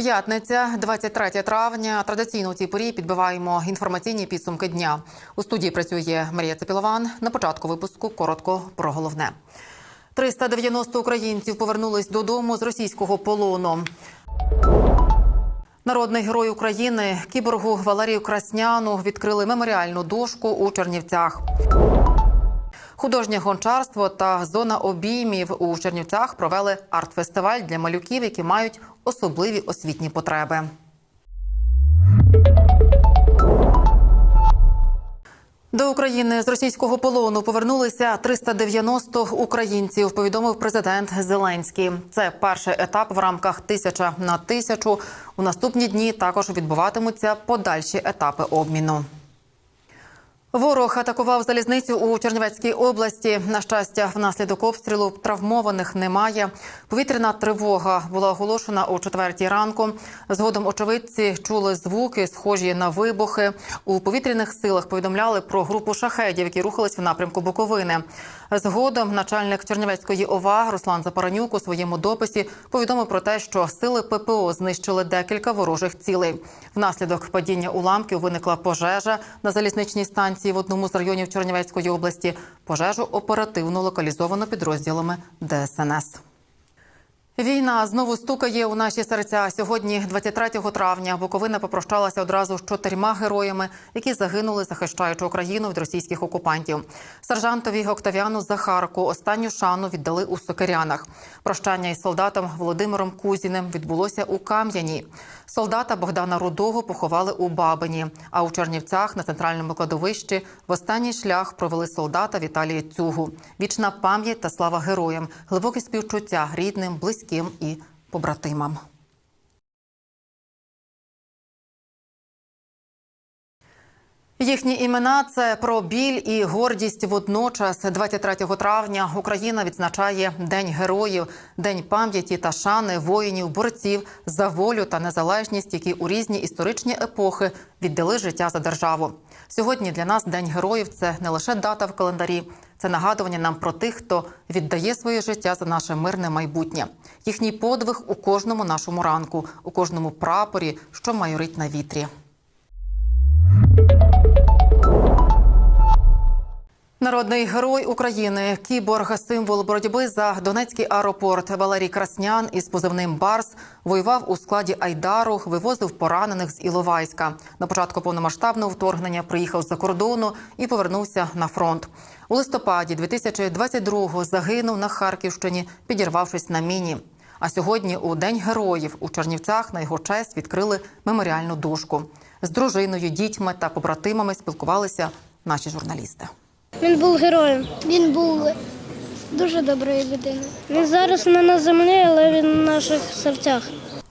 П'ятниця, 23 травня. Традиційно у цій порі підбиваємо інформаційні підсумки дня. У студії працює Марія Цепілован. На початку випуску коротко про головне. 390 українців повернулись додому з російського полону. Народний герой України кіборгу Валерію Красняну відкрили меморіальну дошку у Чернівцях. Художнє гончарство та зона обіймів у Чернівцях провели арт-фестиваль для малюків, які мають особливі освітні потреби. До України з російського полону повернулися 390 українців. Повідомив президент Зеленський. Це перший етап в рамках тисяча на тисячу. У наступні дні також відбуватимуться подальші етапи обміну. Ворог атакував залізницю у Чернівецькій області. На щастя, внаслідок обстрілу травмованих немає. Повітряна тривога була оголошена о четвертій ранку. Згодом очевидці чули звуки, схожі на вибухи. У повітряних силах повідомляли про групу шахедів, які рухались в напрямку Буковини. Згодом начальник Чернівецької ОВА Руслан Запаранюк у своєму дописі повідомив про те, що сили ППО знищили декілька ворожих цілей. Внаслідок падіння уламків виникла пожежа на залізничній станції в одному з районів Чернівецької області. Пожежу оперативно локалізовано підрозділами ДСНС. Війна знову стукає у наші серця. Сьогодні, 23 травня, Буковина попрощалася одразу з чотирма героями, які загинули, захищаючи Україну від російських окупантів. Сержантові Октавіану Захарку останню шану віддали у Сокирянах. Прощання із солдатом Володимиром Кузіним відбулося у Кам'яні. Солдата Богдана Рудого поховали у Бабині. А у Чернівцях на центральному кладовищі в останній шлях провели солдата Віталія Цюгу. Вічна пам'ять та слава героям, глибоке співчуття рідним, близьким і побратимам. Їхні імена це про біль і гордість. Водночас, 23 травня, Україна відзначає День героїв, день пам'яті та шани воїнів, борців за волю та незалежність, які у різні історичні епохи віддали життя за державу. Сьогодні для нас День героїв це не лише дата в календарі, це нагадування нам про тих, хто віддає своє життя за наше мирне майбутнє. Їхній подвиг у кожному нашому ранку, у кожному прапорі, що майорить на вітрі. Народний герой України, кіборг, символ боротьби за Донецький аеропорт Валерій Краснян із позивним Барс воював у складі Айдару, вивозив поранених з Іловайська. На початку повномасштабного вторгнення приїхав з-за кордону і повернувся на фронт. У листопаді 2022-го загинув на Харківщині, підірвавшись на міні. А сьогодні, у День героїв, у Чернівцях на його честь відкрили меморіальну дошку. З дружиною, дітьми та побратимами спілкувалися наші журналісти. Він був героєм. Він був дуже доброю людиною. Він зараз не на землі, але він в наших серцях.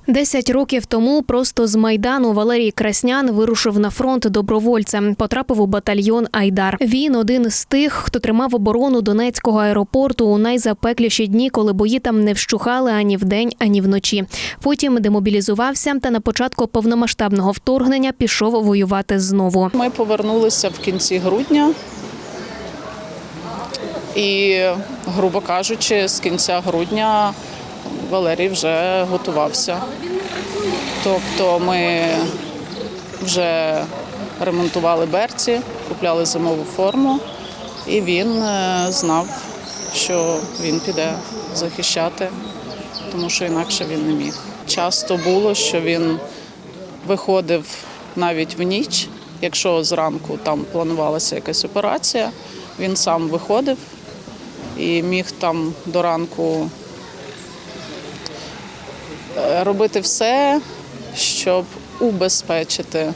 Десять років тому просто з майдану Валерій Краснян вирушив на фронт добровольцем. Потрапив у батальйон Айдар. Він один з тих, хто тримав оборону Донецького аеропорту у найзапекліші дні, коли бої там не вщухали ані вдень, ані вночі. Потім демобілізувався та на початку повномасштабного вторгнення пішов воювати знову. Ми повернулися в кінці грудня. І, грубо кажучи, з кінця грудня Валерій вже готувався. Тобто ми вже ремонтували берці, купляли зимову форму, і він е, знав, що він піде захищати, тому що інакше він не міг. Часто було, що він виходив навіть в ніч, якщо зранку там планувалася якась операція, він сам виходив і міг там до ранку е, робити все, щоб убезпечити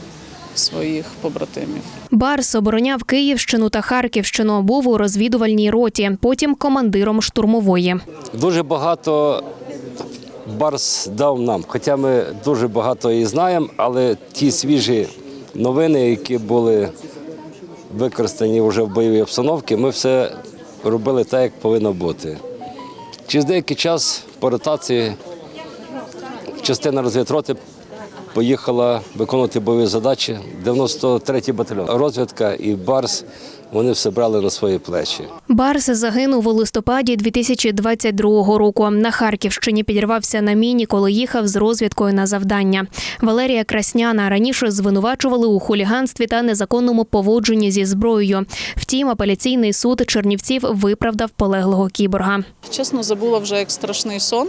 своїх побратимів. Барс обороняв Київщину та Харківщину. Був у розвідувальній роті, потім командиром штурмової. Дуже багато Барс дав нам, хоча ми дуже багато її знаємо, але ті свіжі новини, які були використані вже в бойовій обстановці, ми все робили так, як повинно бути. Через деякий час по ротації частина розвідроти поїхала виконувати бойові задачі. 93-й батальйон. Розвідка і Барс вони все брали на свої плечі. Барс загинув у листопаді 2022 року. На Харківщині підірвався на міні, коли їхав з розвідкою на завдання. Валерія Красняна раніше звинувачували у хуліганстві та незаконному поводженні зі зброєю. Втім, апеляційний суд Чернівців виправдав полеглого кіборга. Чесно, забула вже як страшний сон.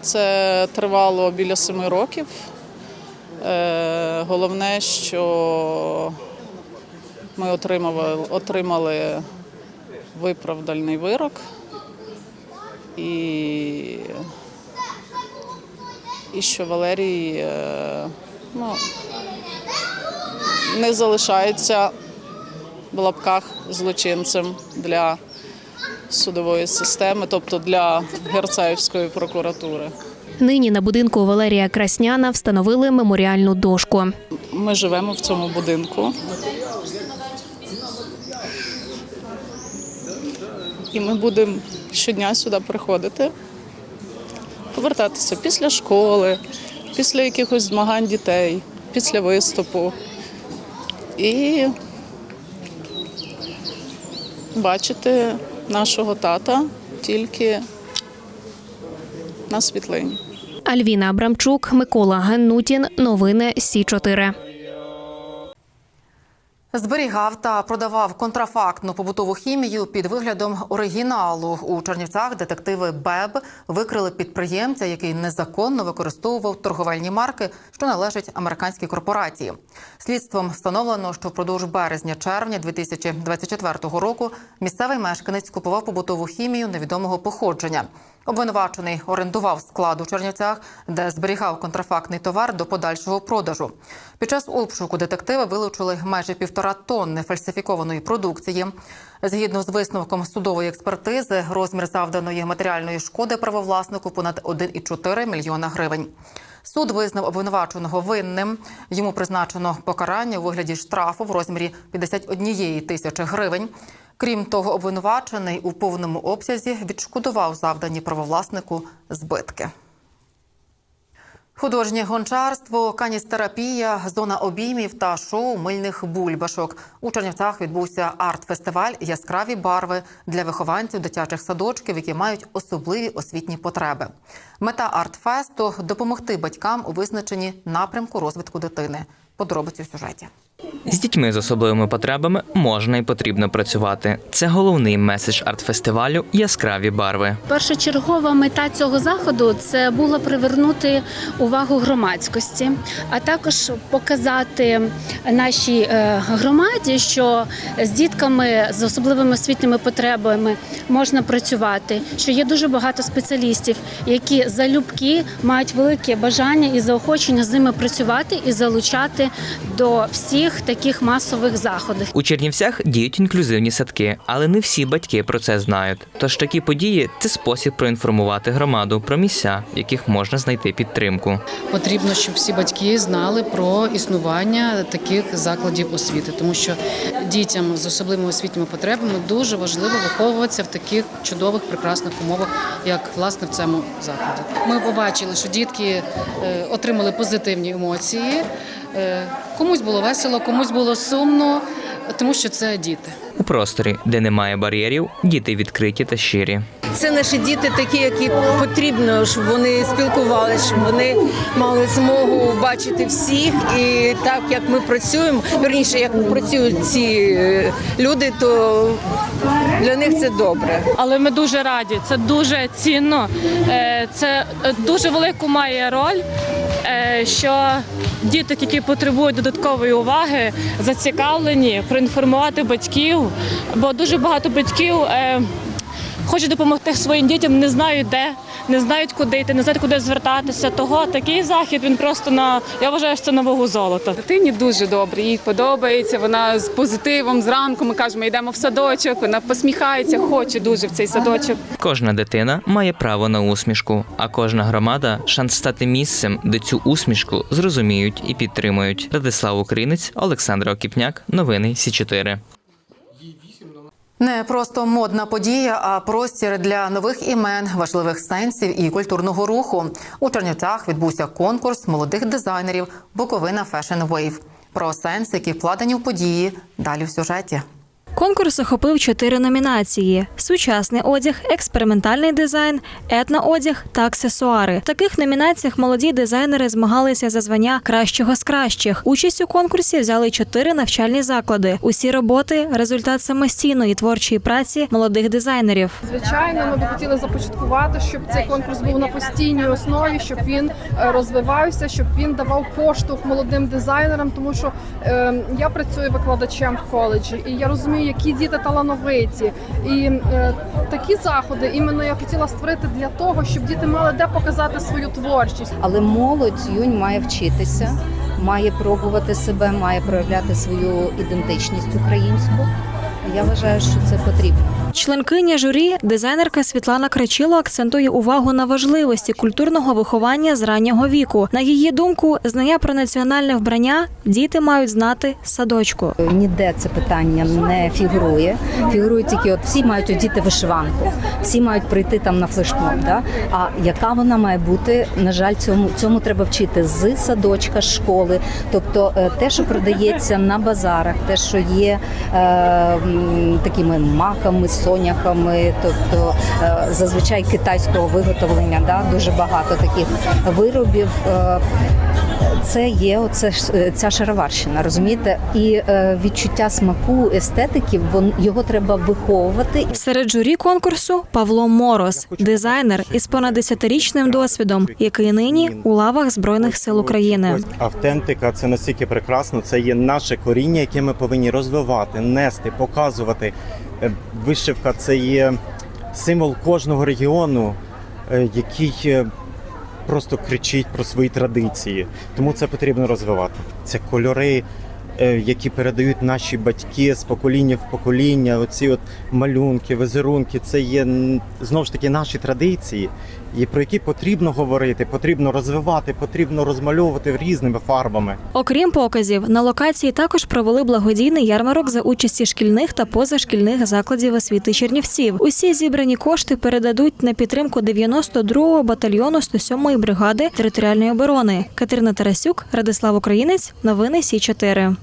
Це тривало біля семи років. Е, головне, що ми отримали, отримали виправдальний вирок. І, і що Валерій е, ну, не залишається в лапках злочинцем для судової системи, тобто для Герцаївської прокуратури. Нині на будинку Валерія Красняна встановили меморіальну дошку. Ми живемо в цьому будинку. І ми будемо щодня сюди приходити, повертатися після школи, після якихось змагань дітей, після виступу. І бачити нашого тата тільки на світлині. Альвіна Абрамчук, Микола Геннутін. Новини Сі 4 Зберігав та продавав контрафактну побутову хімію під виглядом оригіналу. У Чернівцях детективи БЕБ викрили підприємця, який незаконно використовував торговельні марки, що належать американській корпорації. Слідством встановлено, що впродовж березня-червня 2024 року місцевий мешканець купував побутову хімію невідомого походження. Обвинувачений орендував склад у Чернівцях, де зберігав контрафактний товар до подальшого продажу. Під час обшуку детективи вилучили майже півтора тонни фальсифікованої продукції. Згідно з висновком судової експертизи, розмір завданої матеріальної шкоди правовласнику понад 1,4 мільйона гривень. Суд визнав обвинуваченого винним. Йому призначено покарання у вигляді штрафу в розмірі 51 тисячі гривень. Крім того, обвинувачений у повному обсязі відшкодував завдані правовласнику збитки. Художнє гончарство, каністерапія, зона обіймів та шоу мильних бульбашок. У Чернівцях відбувся арт-фестиваль Яскраві барви для вихованців дитячих садочків, які мають особливі освітні потреби. Мета арт-фесту допомогти батькам у визначенні напрямку розвитку дитини. Подробиці в сюжеті. З дітьми з особливими потребами можна і потрібно працювати. Це головний меседж арт-фестивалю Яскраві барви. Першочергова мета цього заходу це було привернути увагу громадськості, а також показати нашій е, громаді, що з дітками з особливими освітніми потребами можна працювати. Що є дуже багато спеціалістів, які залюбки мають велике бажання і заохочення з ними працювати і залучати до всіх таких масових заходів. У Чернівцях діють інклюзивні садки, але не всі батьки про це знають. Тож такі події це спосіб проінформувати громаду про місця, в яких можна знайти підтримку. Потрібно, щоб всі батьки знали про існування таких закладів освіти, тому що дітям з особливими освітніми потребами дуже важливо виховуватися в таких чудових, прекрасних умовах, як власне в цьому закладі. Ми побачили, що дітки е, отримали позитивні емоції. Е, Комусь було весело, комусь було сумно, тому що це діти. У просторі, де немає бар'єрів, діти відкриті та щирі. Це наші діти, такі, які потрібно, щоб вони спілкувалися, щоб вони мали змогу бачити всіх. І так як ми працюємо, верніше, як працюють ці е, люди, то для них це добре. але ми дуже раді. Це дуже цінно. Е, Це дуже велику має роль, е, що діток, які потребують додаткової уваги, зацікавлені проінформувати батьків, бо дуже багато батьків. Е, Хочуть допомогти своїм дітям, не знають де, не знають куди йти, не знають куди звертатися. Того такий захід він просто на я вважаю, що це на вагу золота. Дитині дуже добре, їй подобається. Вона з позитивом зранку. Ми кажемо, йдемо в садочок. Вона посміхається, хоче дуже в цей садочок. Кожна дитина має право на усмішку, а кожна громада шанс стати місцем, де цю усмішку зрозуміють і підтримують. Радислав Українець, Олександр Окіпняк, новини Сі 4 Не просто модна подія, а простір для нових імен, важливих сенсів і культурного руху. У Чернівцях відбувся конкурс молодих дизайнерів Буковина Fashion Wave. Про сенс, які вкладені в події, далі в сюжеті. Конкурс охопив чотири номінації: сучасний одяг, експериментальний дизайн, етноодяг та аксесуари. В таких номінаціях молоді дизайнери змагалися за звання кращого з кращих. Участь у конкурсі взяли чотири навчальні заклади. Усі роботи результат самостійної творчої праці молодих дизайнерів. Звичайно, ми б хотіли започаткувати, щоб цей конкурс був на постійній основі, щоб він е, розвивався, щоб він давав поштовх молодим дизайнерам, тому що е, я працюю викладачем в коледжі, і я розумію, які діти талановиті. І е, такі заходи іменно я хотіла створити для того, щоб діти мали де показати свою творчість. Але молодь юнь має вчитися, має пробувати себе, має проявляти свою ідентичність українську. Я вважаю, що це потрібно. Членкиня журі, дизайнерка Світлана Крачило акцентує увагу на важливості культурного виховання з раннього віку. На її думку, знання про національне вбрання діти мають знати садочку. Ніде це питання не фігурує. Фігурує тільки от всі мають одіти вишиванку, всі мають прийти там на флешмоб. Да? А яка вона має бути? На жаль, цьому цьому треба вчити з садочка, з школи. Тобто е, те, що продається на базарах, те, що є е, такими маками, соняхами, тобто е, зазвичай китайського виготовлення, да? дуже багато таких виробів. Це є оце ж, е, ця шароварщина, розумієте? І е, відчуття смаку естетики, вон його треба виховувати. Серед журі конкурсу Павло Мороз, дизайнер із понад десятирічним досвідом, який нині у лавах збройних сил України. Автентика це настільки прекрасно. Це є наше коріння, яке ми повинні розвивати, нести, показувати. Е, Вишивка це є символ кожного регіону, який просто кричить про свої традиції. Тому це потрібно розвивати. Це кольори, які передають наші батьки з покоління в покоління. Оці от малюнки, візерунки, це є знову ж таки наші традиції, і про які потрібно говорити, потрібно розвивати, потрібно розмальовувати різними фарбами. Окрім показів, на локації також провели благодійний ярмарок за участі шкільних та позашкільних закладів освіти Чернівців. Усі зібрані кошти передадуть на підтримку 92-го батальйону 107-ї бригади територіальної оборони. Катерина Тарасюк, Радислав Українець, новини Сі 4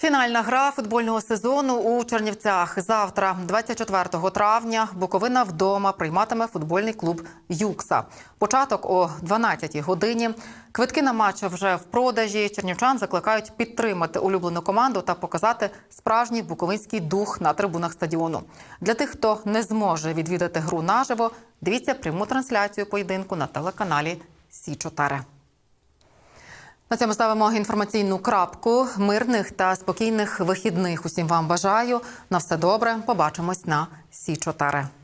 Фінальна гра футбольного сезону у Чернівцях. Завтра, 24 травня, Буковина вдома прийматиме футбольний клуб Юкса. Початок о 12 годині. Квитки на матч вже в продажі. Чернівчан закликають підтримати улюблену команду та показати справжній буковинський дух на трибунах стадіону. Для тих, хто не зможе відвідати гру наживо, дивіться пряму трансляцію поєдинку на телеканалі Сі 4 на цьому ставимо інформаційну крапку. Мирних та спокійних вихідних усім вам бажаю. На все добре. Побачимось на Сі 4